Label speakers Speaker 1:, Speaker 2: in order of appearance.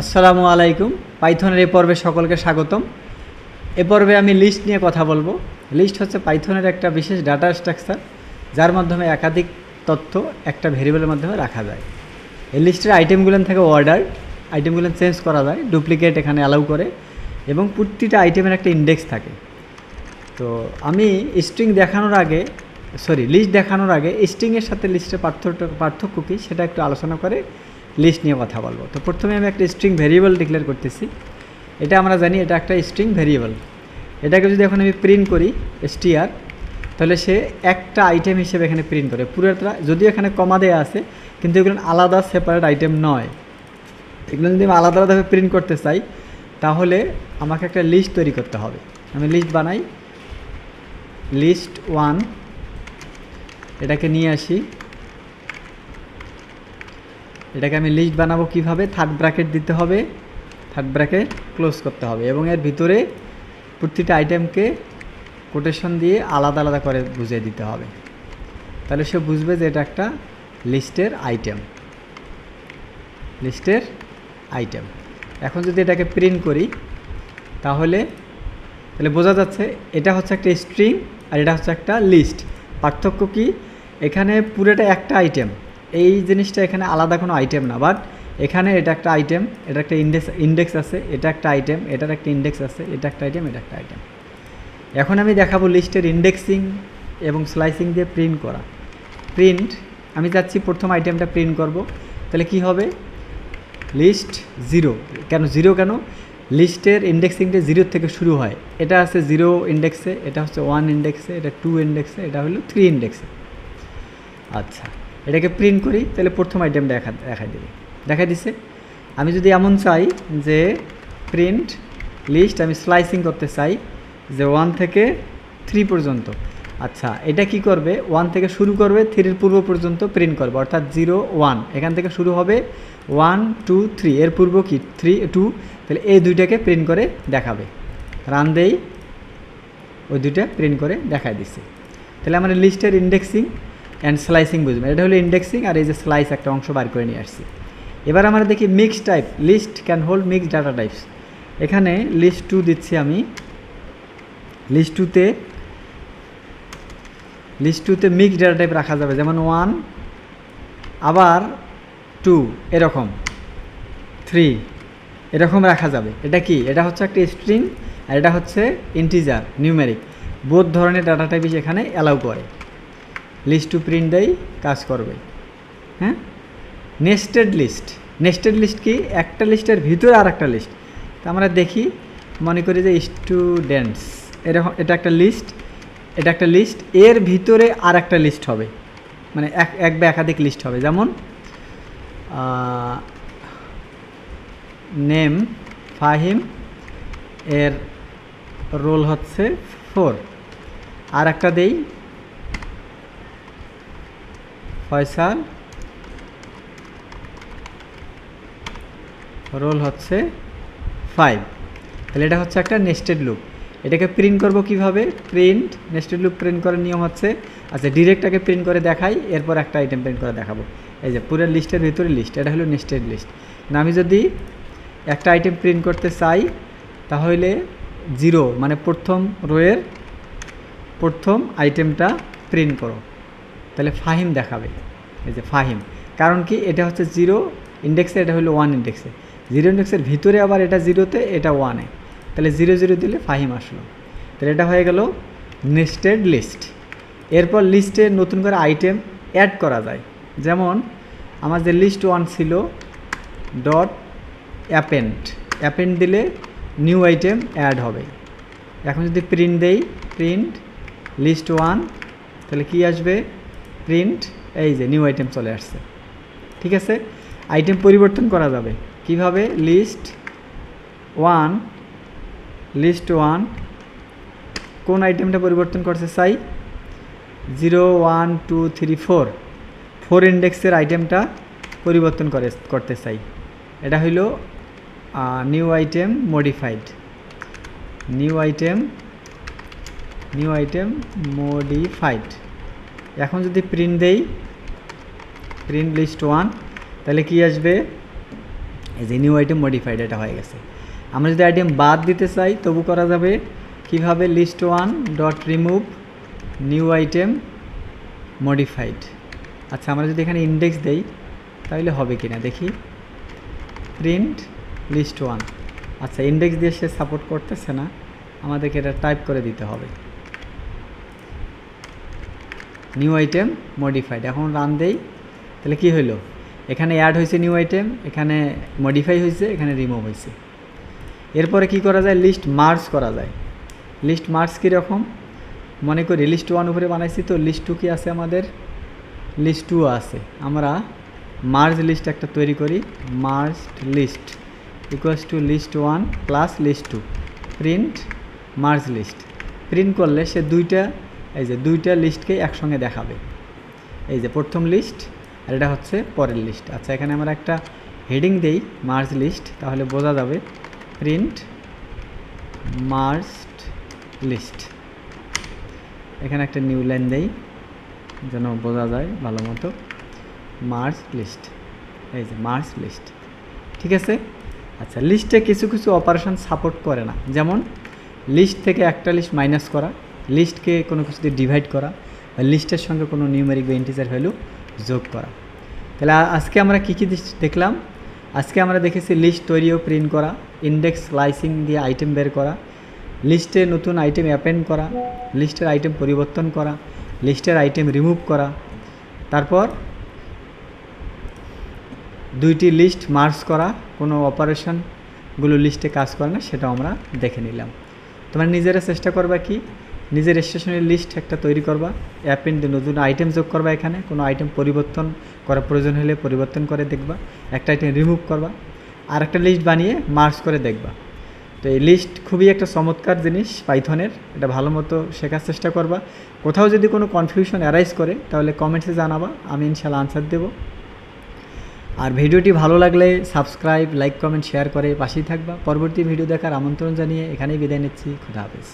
Speaker 1: আসসালামু আলাইকুম। পাইথনের এ পর্বে সকলকে স্বাগতম। এ পর্বে আমি লিস্ট নিয়ে কথা বলব। লিস্ট হচ্ছে পাইথনের একটা বিশেষ ডাটা স্ট্রাকচার যার মাধ্যমে একাধিক তথ্য একটা ভেরিয়েবলের মাধ্যমে রাখা যায়। এই লিস্টের আইটেমগুলো থেকে অর্ডার আইটেমগুলো চেঞ্জ করা যায় ডুপ্লিকেট এখানে অ্যালাউ করে, এবং প্রতিটা আইটেমের একটা ইন্ডেক্স থাকে। তো আমি স্ট্রিং দেখানোর আগে সরি লিস্ট দেখানোর আগে স্ট্রিংয়ের সাথে লিস্টের পার্থক্য পার্থক্য কী সেটা একটু আলোচনা করে লিস্ট নিয়ে কথা বলব। তো প্রথমে আমি একটা স্ট্রিং ভেরিয়েবল ডিক্লেয়ার করতেছি। এটা আমরা জানি, এটা একটা স্ট্রিং ভেরিয়েবল এটাকে যদি এখন আমি প্রিন্ট করি এসটিআর তাহলে সে একটা আইটেম হিসেবে এখানে প্রিন্ট করে। পুরোটা যদিও এখানে কমা দেওয়া আছে, কিন্তু এগুলো আলাদা সেপারেট আইটেম নয়। এগুলো যদি আমি আলাদা আলাদাভাবে প্রিন্ট করতে চাই, তাহলে আমাকে একটা লিস্ট তৈরি করতে হবে। আমি লিস্ট বানাই। লিস্ট ওয়ান এটাকে নিয়ে আসি। এটাকে আমি লিস্ট বানাবো কীভাবে? থার্ড ব্র্যাকেট দিতে হবে। থার্ড ব্র্যাকেট ক্লোজ করতে হবে এবং এর ভিতরে প্রতিটা আইটেমকে কোটেশন দিয়ে আলাদা আলাদা করে বুঝিয়ে দিতে হবে। তাহলে সে বুঝবে যে এটা একটা লিস্টের আইটেম লিস্টের আইটেম এখন যদি এটাকে প্রিন্ট করি, তাহলে তাহলে বোঝা যাচ্ছে এটা হচ্ছে একটা স্ট্রিং আর এটা হচ্ছে একটা লিস্ট পার্থক্য কি? এখানে পুরোটা একটা আইটেম এই জিনিসটা এখানে আলাদা কোনো আইটেম না বাট এখানে এটা একটা আইটেম এটা একটা ইন্ডেক্স ইন্ডেক্স আছে, এটা একটা আইটেম এটার একটা ইন্ডেক্স আছে, এটা একটা আইটেম এটা একটা আইটেম এখন আমি দেখাবো লিস্টের ইন্ডেক্সিং এবং স্লাইসিং দিয়ে প্রিন্ট করা। প্রিন্ট আমি চাচ্ছি প্রথম আইটেমটা প্রিন্ট করব, তাহলে কি হবে? লিস্ট জিরো কেন জিরো কেন? লিস্টের ইন্ডেক্সিংটা জিরোর থেকে শুরু হয়। এটা আছে জিরো ইন্ডেক্সে এটা হচ্ছে ওয়ান ইন্ডেক্সে এটা টু ইন্ডেক্সে এটা হলো থ্রি ইন্ডেক্সে আচ্ছা। এটাকে প্রিন্ট করি, তাহলে প্রথম আইটেম দেখা দেখাই দেবে। দেখা দিছে। আমি যদি এমন চাই যে প্রিন্ট লিস্ট আমি স্লাইসিং করতে চাই যে ওয়ান থেকে থ্রি পর্যন্ত। আচ্ছা এটা কি করবে? ওয়ান থেকে শুরু করবে থ্রির পূর্ব পর্যন্ত প্রিন্ট করবে, অর্থাৎ জিরো ওয়ান এখান থেকে শুরু হবে ওয়ান টু থ্রি এর পূর্ব কি? থ্রি টু তাহলে এই দুইটাকে প্রিন্ট করে দেখাবে। রান দেই, ওই দুইটা প্রিন্ট করে দেখায় দিচ্ছে তাহলে আমরা লিস্টের ইন্ডেক্সিং অ্যান্ড স্লাইসিং বুঝবেন। এটা হলো ইন্ডেক্সিং আর এই যে স্লাইস একটা অংশ বার করে নিয়ে আসছি। এবার আমরা দেখি mix type list can hold mix data types এখানে লিস্ট টু দিচ্ছি আমি। লিস্ট টুতে লিস্ট টুতে মিক্স ডাটা টাইপ রাখা যাবে, যেমন ওয়ান আবার টু এরকম। থ্রি এরকম রাখা যাবে। এটা কি? এটা হচ্ছে একটা স্ট্রিং আর এটা হচ্ছে ইন্টিজার নিউমেরিক বোধ ধরনের ডাটা টাইপই এখানে অ্যালাউ করে। লিস্ট টু প্রিন্ট দেই, কাজ করবে হ্যাঁ? নেস্টেড লিস্ট নেস্টেড লিস্ট কি? একটা লিস্টের ভিতরে আর একটা লিস্ট তা আমরা দেখি, মনে করি যে স্টুডেন্টস এরকম, এটা একটা লিস্ট এটা একটা লিস্ট এর ভিতরে আর একটা লিস্ট হবে। মানে এক এক বা একাধিক লিস্ট হবে। যেমন নেম ফাহিম, এর রোল হচ্ছে ফোর আর একটা দেই ফয়সাল। রোল হচ্ছে ফাইভ তাহলে এটা হচ্ছে একটা নেস্টেড লুপ এটাকে প্রিন্ট করব কীভাবে? প্রিন্ট নেস্টেড লুপ প্রিন্ট করার নিয়ম হচ্ছে আচ্ছা ডিরেক্টটাকে প্রিন্ট করে দেখাই, এরপর একটা আইটেম প্রিন্ট করে দেখাবো। এই যে, পুরো লিস্টের ভিতরে লিস্ট এটা হলো নেস্টেড লিস্ট না, আমি যদি একটা আইটেম প্রিন্ট করতে চাই, তাহলে জিরো মানে প্রথম রোয়ের প্রথম আইটেমটা প্রিন্ট করো। তাহলে ফাহিম দেখাবে। এই যে ফাহিম। কারণ কি? এটা হচ্ছে জিরো ইন্ডেক্সে এটা হলো ওয়ান ইন্ডেক্সে জিরো ইন্ডেক্সের ভিতরে আবার এটা জিরোতে, এটা ওয়ানে তাহলে জিরো জিরো দিলে ফাহিম আসলো। তাহলে এটা হয়ে গেল নেস্টেড লিস্ট এরপর লিস্টে নতুন করে আইটেম অ্যাড করা যায়। যেমন আমার যে লিস্ট ওয়ান ছিল ডট অ্যাপেন্ড অ্যাপেন্ড দিলে নিউ আইটেম অ্যাড হবে। এখন যদি প্রিন্ট দেই প্রিন্ট লিস্ট ওয়ান তাহলে কি আসবে? প্রিন্ট এই যে নিউ আইটেম চলে আসছে। ঠিক আছে? আইটেম পরিবর্তন করা যাবে। কীভাবে? লিস্ট ওয়ান লিস্ট ওয়ান কোন আইটেমটা পরিবর্তন করছে চাই? Zero one two three four four ইন্ডেক্সের আইটেমটা পরিবর্তন করে, করতে চাই। এটা হইল new item modified new item new item modified এখন যদি প্রিন্ট দেই প্রিন্ট লিস্ট ওয়ান তাহলে কি আসবে? এই যে নিউ আইটেম মডিফাইড এটা হয়ে গেছে। আমরা যদি আইটেম বাদ দিতে চাই, তবু করা যাবে কীভাবে list one dot remove new item modified আচ্ছা আমরা যদি এখানে ইন্ডেক্স দেই, তাহলে হবে কি না দেখি। প্রিন্ট লিস্ট ওয়ান আচ্ছা ইন্ডেক্স দিয়ে সে সাপোর্ট করতেছে না। আমাদেরকে এটা টাইপ করে দিতে হবে। নিউ আইটেম মডিফাইড এখন রান দেই, তাহলে কি হইল? এখানে অ্যাড হয়েছে নিউ আইটেম এখানে মডিফাই হয়েছে এখানে রিমুভ হয়েছে এরপরে কি করা যায়? লিস্ট মার্জ করা যায়। লিস্ট মার্জ কীরকম মনে করি লিস্ট ওয়ান উপরে বানাইছি তো লিস্ট টু কি আছে আমাদের? লিস্ট টু আছে। আমরা মার্জ লিস্ট একটা তৈরি করি। Merge list equals to list one plus list two print merge list print করলে সে দুইটা এই যে দুইটা লিস্টকে একসঙ্গে দেখাবে। এই যে প্রথম লিস্ট আর এটা হচ্ছে পরের লিস্ট। আচ্ছা এখানে আমরা একটা হেডিং দেই, মার্জ লিস্ট, তাহলে বোঝা যাবে প্রিন্ট মার্জড লিস্ট। এখানে একটা নিউ লাইন দেই, যেন বোঝা যায় ভালো মতো। মার্চ লিস্ট, এই যে মার্চ লিস্ট। ঠিক আছে? আচ্ছা লিস্টে কিছু কিছু অপারেশন সাপোর্ট করে না। যেমন, লিস্ট থেকে একটা লিস্ট মাইনাস করা। লিস্টকে কোনো কিছু দিয়ে ডিভাইড করা বা লিস্টের সঙ্গে কোনো নিউমেরিক বা ইন্টিজার ভ্যালু যোগ করা। তাহলে আজকে আমরা কী কী দেখলাম? আজকে আমরা দেখেছি লিস্ট তৈরি ও প্রিন্ট করা ইন্ডেক্স স্লাইসিং দিয়ে আইটেম বের করা লিস্টে নতুন আইটেম অ্যাপেন্ড করা লিস্টের আইটেম পরিবর্তন করা লিস্টের আইটেম রিমুভ করা। তারপর দুইটি লিস্ট মার্জ করা, কোনো অপারেশনগুলো লিস্টে কাজ করে না, সেটাও আমরা দেখে নিলাম। তোমরা নিজেরা চেষ্টা করবা কি নিজের স্টেশনের লিস্ট একটা তৈরি করবা অ্যাপেন নতুন আইটেম যোগ করবা এখানে, কোনো আইটেম পরিবর্তন করার প্রয়োজন হলে পরিবর্তন করে দেখবা, একটা আইটেম রিমুভ করবা আর একটা লিস্ট বানিয়ে মার্জ করে দেখবা। তো এই লিস্ট খুবই একটা চমৎকার জিনিস পাইথনের, এটা ভালো মতো শেখার চেষ্টা করবা। কোথাও যদি কোনো কনফিউশন অ্যারাইজ করে, তাহলে কমেন্টসে জানাবা, আমি ইনশাল্লাহ আনসার দেবো। আর ভিডিওটি ভালো লাগলে সাবস্ক্রাইব লাইক কমেন্ট শেয়ার করে পাশেই থাকবা। পরবর্তী ভিডিও দেখার আমন্ত্রণ জানিয়ে এখানেই বিদায় নিচ্ছি, খুদা হাফেজ।